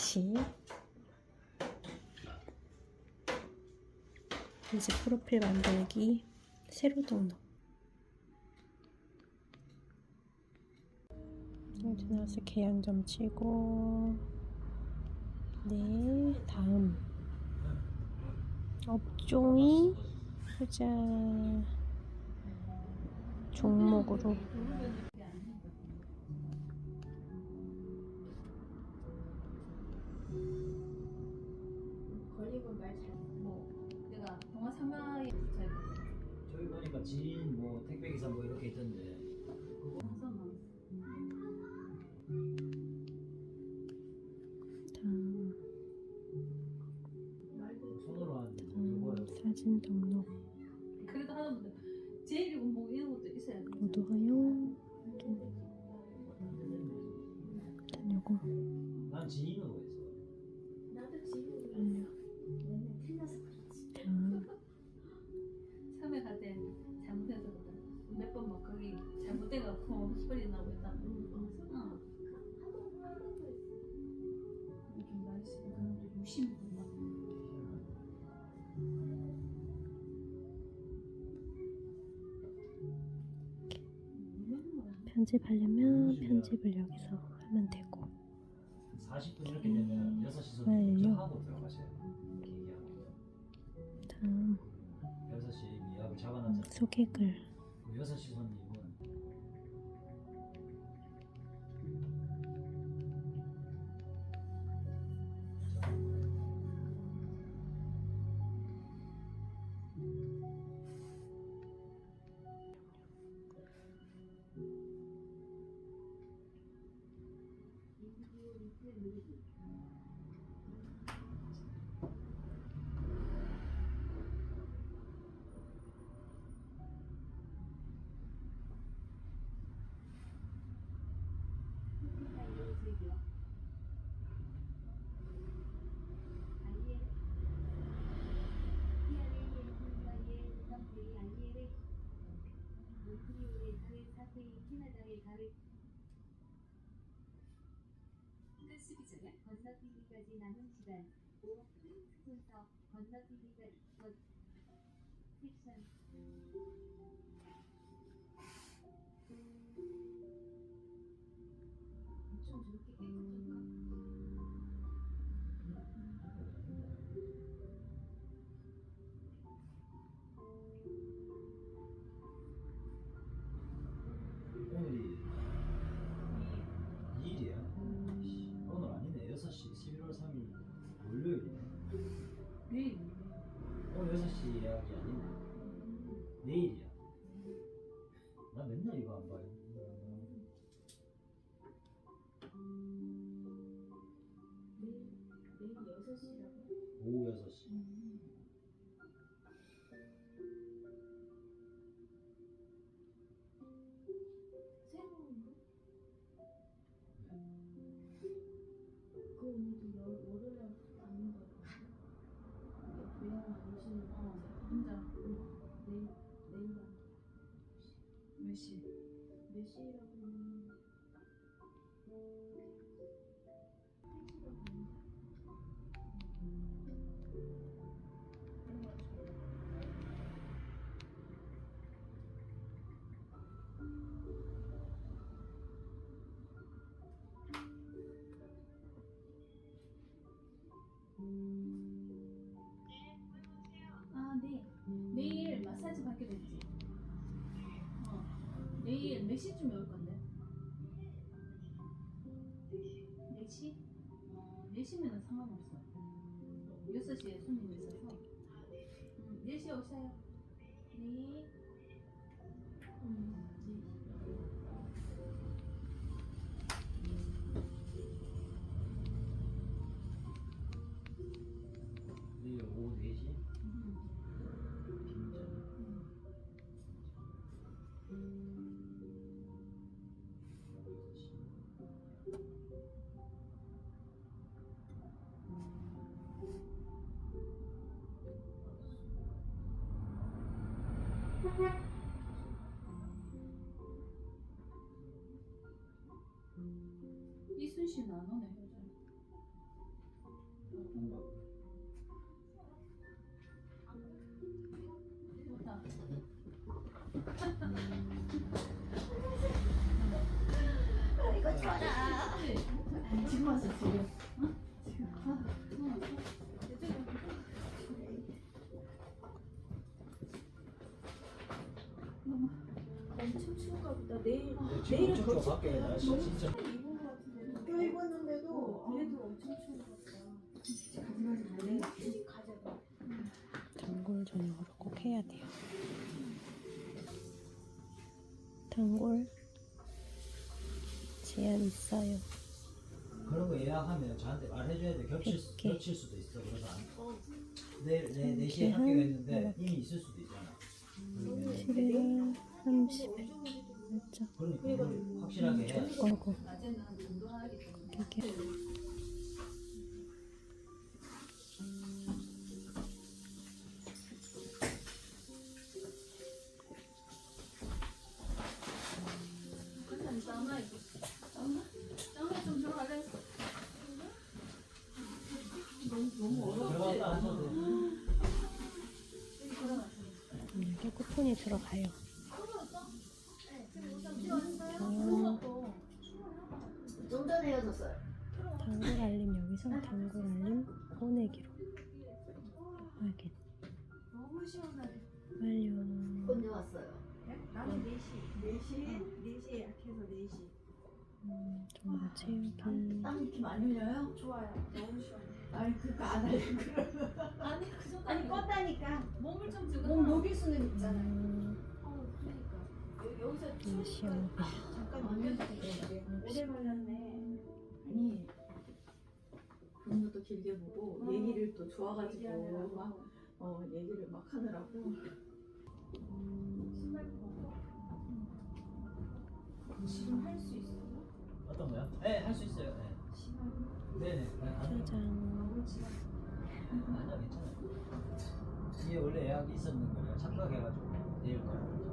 4시. 이제 프로필 만들기 새로 등록. 이제 나와서 계양 좀 치고 네 다음 업종이 보자 종목으로 걸리고 말잘뭐 내가 동화 상가에 잘 저기 보니까 지인 뭐 택배 기사 뭐 이렇게 있던데. 그거 항상 손으로 뭐 음, 그거요. 사진 등록. 그래도 하나보다 제일 뭐 이런 것도 있어야 돼. 모두 허용 일단 요거. 난 지인으로 했어 나도 지금 완료 맨날 틀려서 그렇지. 다음 처음에 갈 때 잘못해서 몇번 막 거기 잘못돼갖고 소리 나고 있다. 그런 유심 막. 편집하려면 편집을 여기서 하면 되고 40분 이렇게 되면 6시 완료. 손님 하고 들어가셔요 6시 미합을 잡아놨잖아요 소개글 시 손님은 끝쓰기 전에 건너뛰기까지 남은 시간. 5 순서 건너뛰기가 것 섹션 몇 시? 몇 시라고 했는데? 택시 몇 시쯤에 올 건데? 4시? 어, 4시면 상관없어. 6시에 손님이 있어서. 음, 4시에 오셔요. 네. 씨는 안 오네, 요즘. 좋다. 이거 줘라. 지금 왔어 지금. 엄청 추운가 보다. 내일 엄청 추워 밖에 날씨 진짜 단골 저녁으로 꼭 해야 돼요. 단골 제한 있어요. 그런 거 예약하면 저한테 말해줘야 돼 겹칠, 수- 이렇게. 겹칠 수도 있어 그래서 안 내, 이렇게 4시에 학교가 한- 있는데. 이미 있을 수도 있잖아 그러면 11월 30일 맞죠? 그러니까 확실하게 해야 돼 들어 가요. 좀 전에 헤어졌어요. 단골 알림 여기서 단골 알림 보내기로 확인 너무 시원하게. 완료. 언제 왔어요? 나는 4시. 4시? 4시에 예약해서 4시. 음, 정보 채우기 땀 이렇게 많이 흘려요? 좋아요. 너무 시원해. 아니 그거 안 할래. 아니 그 정도 아니 아니 고 껐다니까. 몸을 좀 주고 몸 녹일 수는 있잖아요. 음, 어 그러니까 여- 여기서 좀 시원해. 잠깐 넘겨주세요. 오래 걸렸네. 아니 근무도 길게 보고 어. 얘기를 또 좋아가지고 얘기하느라고. 막 어, 얘기를 막 하느라고. 신발 벗고. 지금 할 수 있어요? 어떤 거요? 네 할 수 있어요 네. 신발. 네네. 아니요 짜잔. 이게 원래 예약이 있었는 거예요. 착각해가지고 내일 착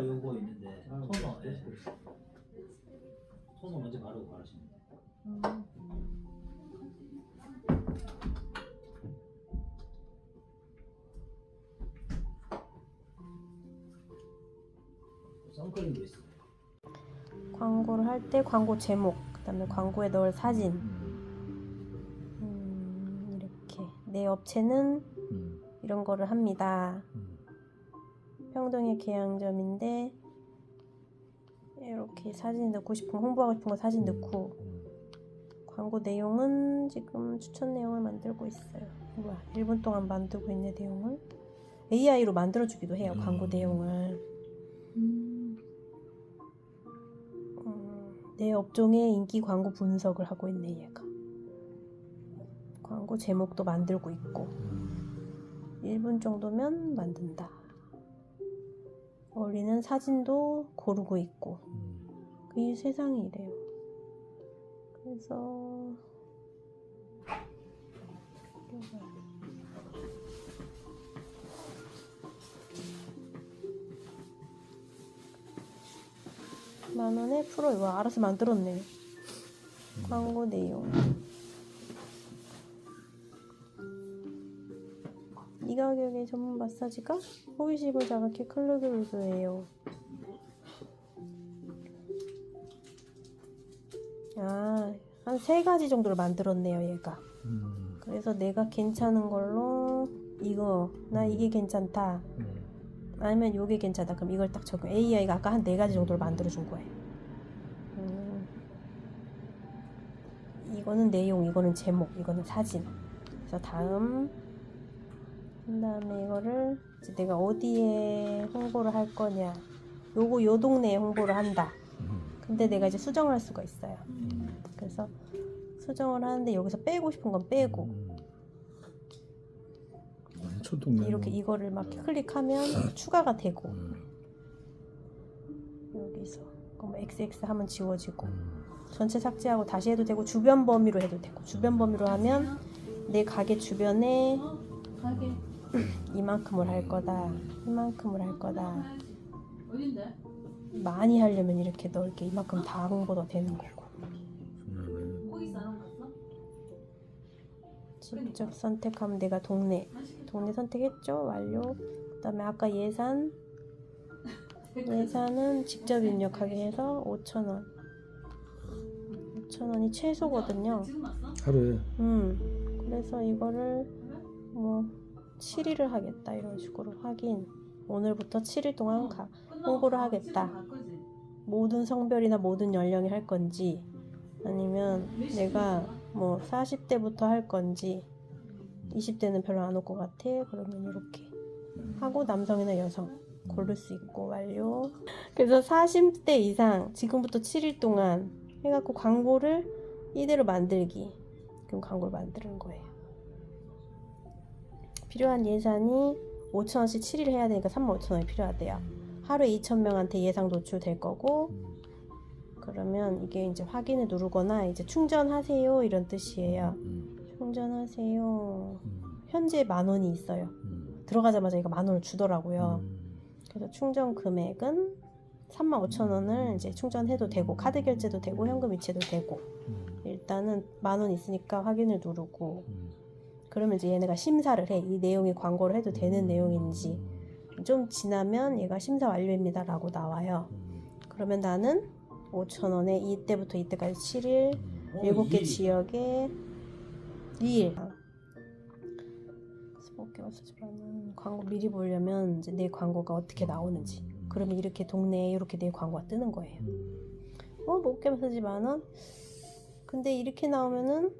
토너 요거 있는데 아, 토너 예. 네. 토너 먼저 바르고 바르시면 돼요 음, 선크림도 있어요 광고를 할 때 광고 제목, 그다음에 광고에 넣을 사진. 음, 이렇게 내 업체는 음. 이런 거를 합니다. 음. 평동의 계양점인데 이렇게 사진 넣고 싶은 거, 홍보하고 싶은 거 사진 넣고 음. 광고 내용은 지금 추천 내용을 만들고 있어요. 뭐야, 1분 동안 만들고 있는 내용을 AI로 만들어주기도 해요. 광고 음. 내용을. 음, 내 업종의 인기 광고 분석을 하고 있네 얘가. 광고 제목도 만들고 있고 1분 정도면 만든다. 어울리는 사진도 고르고 있고 음. 이 세상이 이래요. 그래서 만 원에 프로 이거 알아서 만들었네. 광고 내용. 전문 마사지가 호기심을 자극해 칼로리를 유도해요. 아, 한 세 가지 정도를 만들었네요, 얘가. 음. 그래서 내가 괜찮은 걸로 이거 나 이게 괜찮다. 네. 아니면 요게 괜찮다. 그럼 이걸 딱 적용. AI가 아까 한 네 가지 정도를 만들어 준 거예요. 음, 이거는 내용, 이거는 제목, 이거는 사진. 그래서 다음 그 다음에 이거를 이제 내가 어디에 홍보를 할 거냐. 요거 요 동네에 홍보를 한다. 음. 근데 내가 이제 수정을 할 수가 있어요. 음. 그래서 수정을 하는데 여기서 빼고 싶은 건 빼고 이렇게 이거를 막 클릭하면 추가가 되고 음. 여기서 그럼 XX 하면 지워지고 음. 전체 삭제하고 다시 해도 되고 주변 범위로 해도 되고 주변 범위로 하면 내 가게 주변에 어? 가게 이만큼을 할 거다 이만큼을 할 거다? 많이 하려면 이렇게 넓게 이만큼 다 홍보도 되는 거고? 직접 선택하면 내가 동네. 동네 선택했죠 완료 그 다음에 아까 예산 예산은 직접 입력하게 해서 5,000원 5,000원이 최소거든요? 하루에 음 그래서 이거를? 뭐 7일을 하겠다 이런 식으로 확인 오늘부터 7일 동안 가 홍보를 가- 하겠다. 모든 성별이나 모든 연령이 할 건지 아니면 내가? 뭐 40대부터 할 건지 20대는 별로 안 올 것 같아 그러면 이렇게 하고 남성이나 여성 고를 수 있고 완료 그래서 40대 이상 지금부터 7일 동안 해갖고 광고를 이대로 만들기 그럼 광고를 만드는 거예요 필요한 예산이 5천원씩 7일 해야 되니까 35,000원이 필요하대요 하루에 2,000명한테 예상 노출될 거고 음. 그러면 이게 이제 확인을 누르거나 이제 충전하세요 이런 뜻이에요. 음. 충전하세요. 음. 현재 만 원이 있어요. 음. 들어가자마자 이거 만 원을 주더라고요. 음. 그래서 충전 금액은 3만 5천 원을 이제 충전해도 되고 카드 결제도 되고 현금 이체도 되고 음. 일단은 만 원 있으니까 확인을 누르고 음. 그러면 이제 얘네가 심사를 해. 이 내용이 광고를 해도 되는 내용인지 좀 지나면 얘가 심사 완료입니다 라고 나와요. 음. 그러면 나는 5천 원에 이때부터 이때까지 7일 음. 어, 일곱 개 이- 지역에 2일. 스모키가 쓰지만 광고 미리 보려면 이제 내 광고가 어떻게 나오는지. 그러면 이렇게 동네에 이렇게 내 광고가 뜨는 거예요. 음. 어, 목깨 마사지 만 원? 근데 이렇게 나오면은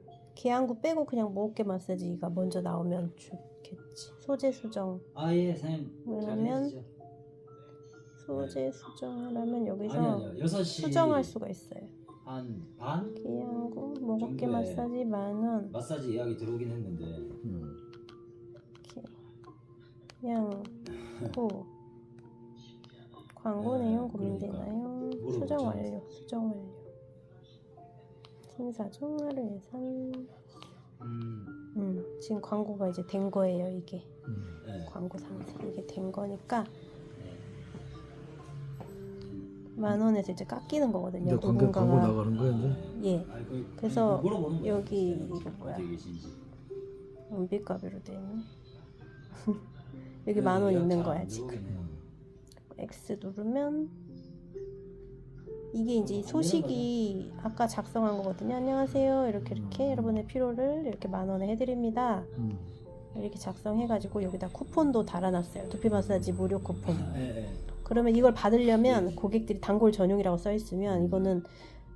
계양구 빼고 그냥 목깨 마사지가 먼저 나오면 좋겠지. 소재 수정. 아예 사장님 왜냐면 잘해주시죠. 소재 수정을 하면 여기서 아니 아니요 6시 수정할 수가 있어요. 한 반 계양구 목깨 정도에 마사지 만 원. 마사지 예약이 들어오긴 했는데 음. 그냥 후 광고 네, 내용. 고민되나요? 수정 완료 수정 완료 중 하루 예산 음, 음 지금 광고가 이제 된 거예요 이게 음. 네. 광고 상세 이게 된 거니까 네. 만 원에서 이제 깎이는 거거든요 이제 관계 광고 누군가가 나가는 거야 이제? 예 그, 그래서. 여기 네, 이거 뭐야? 돼 있네 여기 만원 예약 있는 잘 거야 안 지금. X 누르면 이게 이제 이 소식이 아까 작성한 거거든요. 안녕하세요. 이렇게 이렇게 여러분의 필요를 이렇게 만 원에 해드립니다. 음. 이렇게 작성해가지고 여기다 쿠폰도 달아놨어요. 두피 마사지 무료 쿠폰. 네, 네. 그러면 이걸 받으려면 고객들이 단골 전용이라고 써 있으면 이거는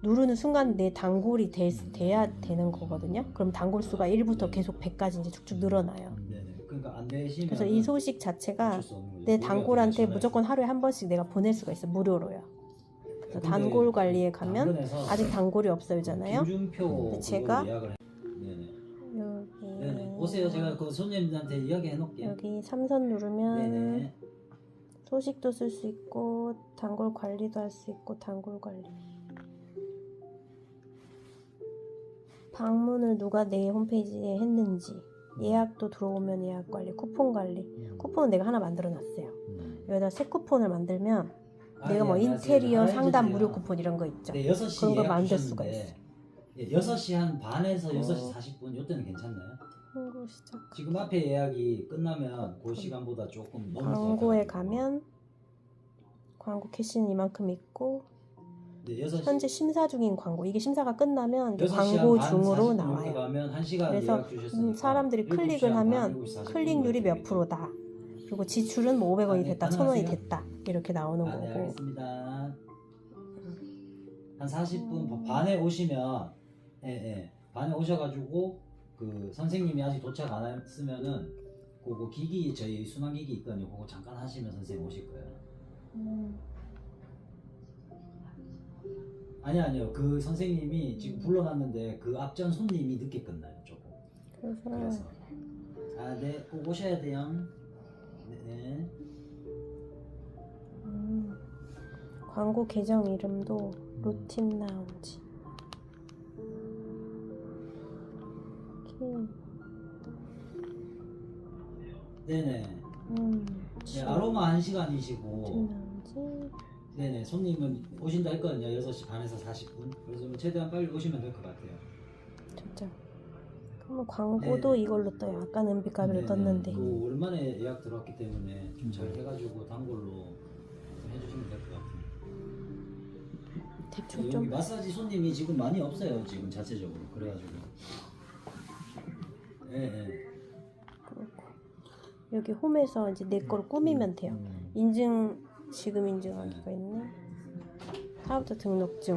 누르는 순간 내 단골이 돼, 돼야 되는 거거든요. 그럼 단골 수가 1부터 계속 100까지 이제 쭉쭉 늘어나요. 네, 네. 그러니까 그래서 이 소식 자체가 내 단골한테 무조건 하루에 한 번씩 내가 보낼 수가 있어 무료로요. 그래서 단골 관리에 가면 아직 단골이 없어요잖아요. 김준표 근데 제가. 여기. 오세요. 제가 그 손님들한테 이야기해 놓을게요. 여기 삼선 누르면 네네. 소식도 쓸 수 있고 단골 관리도 할 수 있고 단골 관리. 방문을 누가 내 홈페이지에 했는지 예약도 들어오면 예약 관리, 쿠폰 관리. 쿠폰은 내가 하나 만들어 놨어요. 음. 여기다 새 쿠폰을 만들면 아, 내가 예, 뭐 안녕하세요. 인테리어 아, 상담. 무료 쿠폰 이런 거 있죠. 네, 6시 그런 거 예약 만들 주셨는데, 수가 있어. 예, 6시 한 반에서 어. 6시 40분 요때는 괜찮나요? 광고 시작. 지금 앞에 예약이 끝나면 그 시간보다 조금 것 광고에. 가면 광고 캐시는 이만큼 있고 네, 6시 현재 심사 중인 광고 이게 심사가 끝나면 이제 6시 광고 한 중으로 40분 나와요. 가면 1시간 그래서 예약 주셨으니까 음, 사람들이 7시 클릭을 반, 하면 7시 40분 클릭률이 몇 프로다. 그리고 지출은 뭐 500원이 아, 네, 됐다, 1000원이 가능하세요? 됐다 이렇게 나오는 아, 네, 거고 알겠습니다. 한 40분 음. 반에 오시면 예, 예. 반에 오셔가지고 그 선생님이 아직 도착 안 했으면은 그거 기기 저희 순환 기기 있거든요. 그거 잠깐 하시면 선생님 오실 거예요. 음, 아니 아니요. 그 선생님이 지금 불러놨는데 그 앞전 손님이 늦게 끝나요. 조금. 그래서 그래서 아, 네, 꼭 오셔야 돼요. 네. 광고 계정 이름도 루틴 라운지. 이렇게 네네. 음, 네, 아로마 한 시간이시고 루틴 라운지. 네네 손님은 오신다 했거든요 6시 반에서 40분 그래서 뭐 최대한 빨리 오시면 될 것 같아요 진짜. 그러면 광고도 네. 이걸로 떠요. 아까 은빛가루를 네네. 떴는데. 그 오랜만에 예약 들어왔기 때문에 좀 잘 해가지고 단골로 좀 해주시면 될 것 같아요 대충 여기 좀 마사지 손님이 지금 많이 없어요 지금 자체적으로 그래가지고 예예 그렇고 여기 홈에서 이제 내 거를 꾸미면 돼요. 음. 인증 지금 인증하기가 있네. 사업자 등록증.